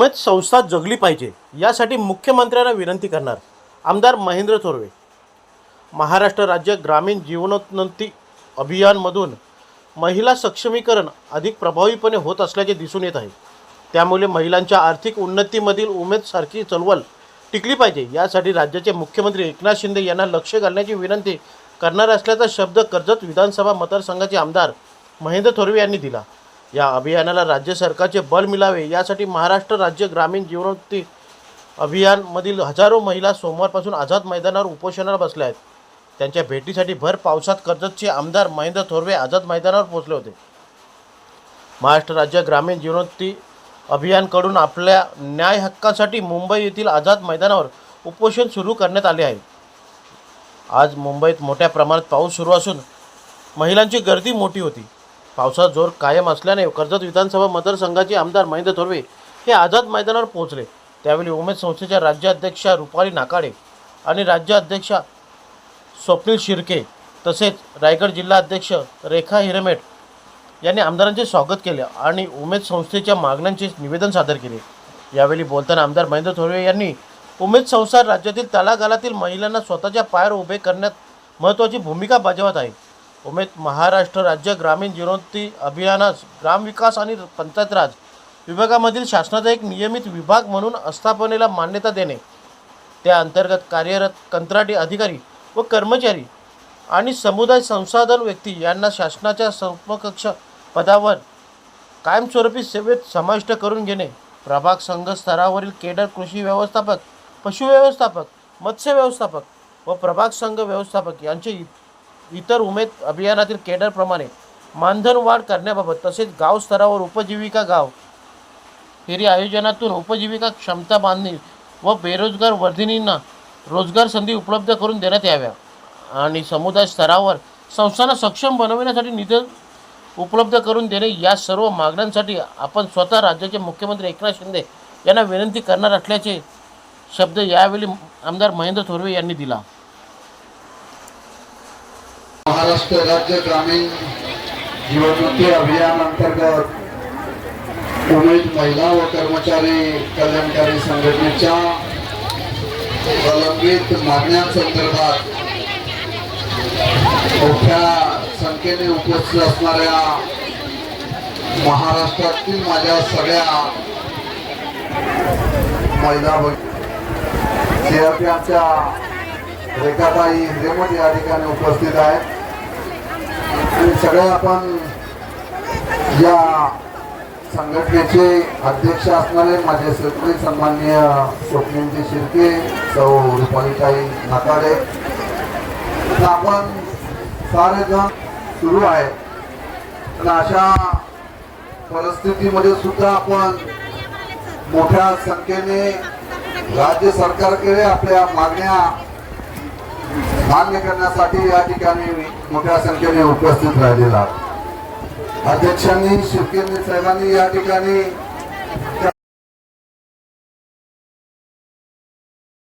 उमेद संस्था जगली पाहिजे यासाठी मुख्यमंत्र्यांना विनंती करणार. आमदार महेंद्र थोरवे. महाराष्ट्र राज्य ग्रामीण जीवनोन्नती अभियानमधून महिला सक्षमीकरण अधिक प्रभावीपणे होत असल्याचे दिसून येत आहे. त्यामुळे महिलांच्या आर्थिक उन्नतीमधील उमेदसारखी चळवळ टिकली पाहिजे यासाठी राज्याचे मुख्यमंत्री एकनाथ शिंदे यांना लक्ष घालण्याची विनंती करणार असल्याचा शब्द कर्जत विधानसभा मतदारसंघाचे आमदार महेंद्र थोरवे यांनी दिला. या अभियानाला राज्य सरकारचे बल मिळावे यासाठी महाराष्ट्र राज्य ग्रामीण जीवनोत्ती अभियानमधील हजारो महिला सोमवारपासून आझाद मैदानावर उपोषणाला बसल्या आहेत. त्यांच्या भेटीसाठी भर पावसात कर्जतचे आमदार महेंद्र थोरवे आझाद मैदानावर पोहोचले होते. महाराष्ट्र राज्य ग्रामीण जीवनोत्ती अभियानकडून आपल्या न्याय हक्कासाठी मुंबई येथील आझाद मैदानावर उपोषण सुरू करण्यात आले आहे. आज मुंबईत मोठ्या प्रमाणात पाऊस सुरू असून महिलांची गर्दी मोठी होती. पावसात जोर कायम असल्याने कर्जत विधानसभा मतदारसंघाचे आमदार महेंद्र थोरवे हे आझाद मैदानावर पोहोचले. त्यावेळी उमेद संस्थेच्या राज्याध्यक्षा रुपाली नाकाडे आणि राज्याध्यक्षा स्वप्नील शिर्के तसेच रायगड जिल्हा अध्यक्ष रेखा हिरमेट यांनी आमदारांचे स्वागत केले आणि उमेद संस्थेच्या मागण्यांचे निवेदन सादर केले. यावेळी बोलताना आमदार महेंद्र थोरवे यांनी उमेद संस्था राज्यातील तळागाळातील महिलांना स्वतःच्या पायावर उभे करण्यात महत्त्वाची भूमिका बजावत आहे उमेद महाराष्ट्र राज्य ग्रामीण जीवनोन्नती अभियानास ग्रामविकास आणि पंचायत राज विभागामधील शासनाचा एक नियमित विभाग म्हणून स्थापनेला मान्यता देणे. त्या अंतर्गत कार्यरत कंत्राटी अधिकारी व कर्मचारी आणि समुदाय संसाधन व्यक्ती यांना शासनाच्या समकक्ष पदावर कायमस्वरूपी सेवेत समाविष्ट करून घेणे. प्रभाग संघ स्तरावरील केडर कृषी व्यवस्थापक पशुव्यवस्थापक मत्स्य व्यवस्थापक व प्रभाग संघ व्यवस्थापक यांचे इतर उमेद अभियानातील केडरप्रमाणे मानधन वाढ करण्याबाबत तसेच गाव स्तरावर उपजीविका गाव फेरी आयोजनातून उपजीविका क्षमता बांधणी व बेरोजगार वर्धिनींना रोजगार संधी उपलब्ध करून देण्यात याव्या आणि समुदाय स्तरावर संस्थांना सक्षम बनवण्यासाठी निधी उपलब्ध करून देणे या सर्व मागण्यांसाठी आपण स्वतः राज्याचे मुख्यमंत्री एकनाथ शिंदे यांना विनंती करणार असल्याचे शब्द यावेळी आमदार महेंद्र थोरवे यांनी दिला. महाराष्ट्र राज्य ग्रामीण जीवनोन्नती अभियान अंतर्गत उमेद महिला व कर्मचारी कल्याणकारी संघटनेच्या प्रलंबित मागण्यांसंदर्भात मोठ्या संख्येने उपस्थित असणाऱ्या महाराष्ट्रातील माझ्या सगळ्या महिला सीआरपीएफच्या रेखाताई हिरेमठ या ठिकाणी उपस्थित आहेत. सगळे आपण या संघटनेचे अध्यक्ष असणारे माझे सगळे सन्माननीय स्वप्नीलजी शिर्के सौ रुपालीताई नकारे तर आपण सारे जण सुरू आहे. पण अशा परिस्थितीमध्ये सुद्धा आपण मोठ्या संख्येने राज्य सरकारकडे आपल्या मागण्या मान्य करण्यासाठी या ठिकाणी मोठ्या संख्येने उपस्थित राहिलेला अध्यक्षांनी शिवकेंद्र साहेबांनी या ठिकाणी